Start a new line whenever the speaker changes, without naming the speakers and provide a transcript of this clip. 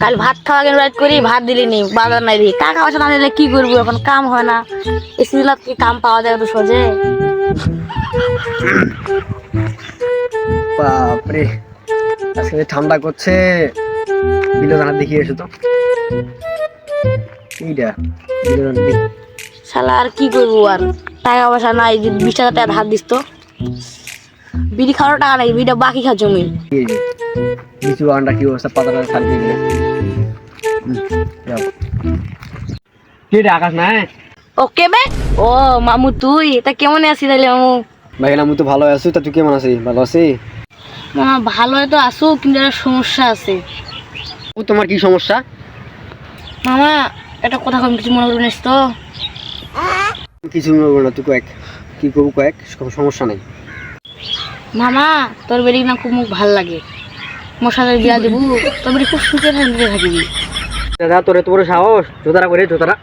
কাল ভাত খাওয়া গেল রাত করি ভাত দিলি নি বাজার নাই দিই টাকা পয়সা না দিলে কি করব এখন কাম হয় না। এই সিজনত কি কাম পাওয়া যায় একটু সহজে
বাপরে আজকে ঠান্ডা করছে বিনোদন দেখিয়ে এসো তো। এইটা বিনোদন
শালা আর কি করব আর? টাকা পয়সা নাই যদি বিশ টাকা টাকা ধার দিস তো। বিড়ি খাওয়ার টাকা নাই বিড়িটা বাকি খা জমি
কিছু আন্ডা কি অবস্থা? পাতাটা ছাড়িয়ে দিলে। কি রে আকাশ না
ও কেবে ও মামু তুই? তা কেমন আছিস তাহলে মামু?
ভাই আমি তো ভালো আছি। তা তুই কেমন আছিস? ভালো আছি?
মামা ভালো তো আসো কিন্তু একটা সমস্যা আছে।
ও তোমার কি সমস্যা?
মামা একটা কথা কম কিছু মনে করবেন তো?
কিছু বলব না তুই কয়েক। কি করব কয়েক? কোনো সমস্যা নেই।
মামা তোর বেরি না খুব মুখ ভালো লাগে। সাথে বিয়া দেবো তোর বেরি খুব সুখে থাকবি থাকিবি
দাদা, তোর এত সাহস? জোতারা করে জোতারা